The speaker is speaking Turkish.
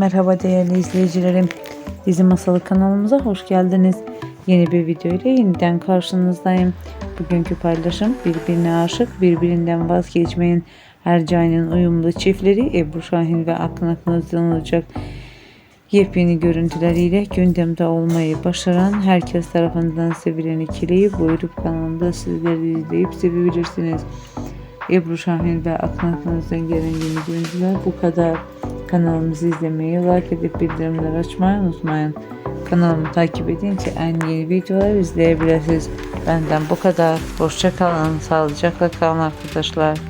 Merhaba değerli izleyicilerim. Dizi Masalı kanalımıza hoş geldiniz. Yeni bir video ile yeniden karşınızdayım. Bugünkü paylaşım birbirine aşık, birbirinden vazgeçmeyen Hercai'nin uyumlu çiftleri Ebru Şahin ve Akın Akın olacak. Yepyeni görüntüleriyle gündemde olmayı başaran herkes tarafından sevilen ikiliyi buyurup kanalımda sizleri izleyip sevebilirsiniz. Ebru Şahin ve Akın Akın'ızdan gelen yeni görüntüler bu kadar. Kanalımızı izlemeyi, like edip bildirimleri açmayı unutmayın. Kanalımı takip edince en yeni videolar izleyebilirsiniz. Benden bu kadar. Hoşça kalın, sağlıcakla kalın arkadaşlar.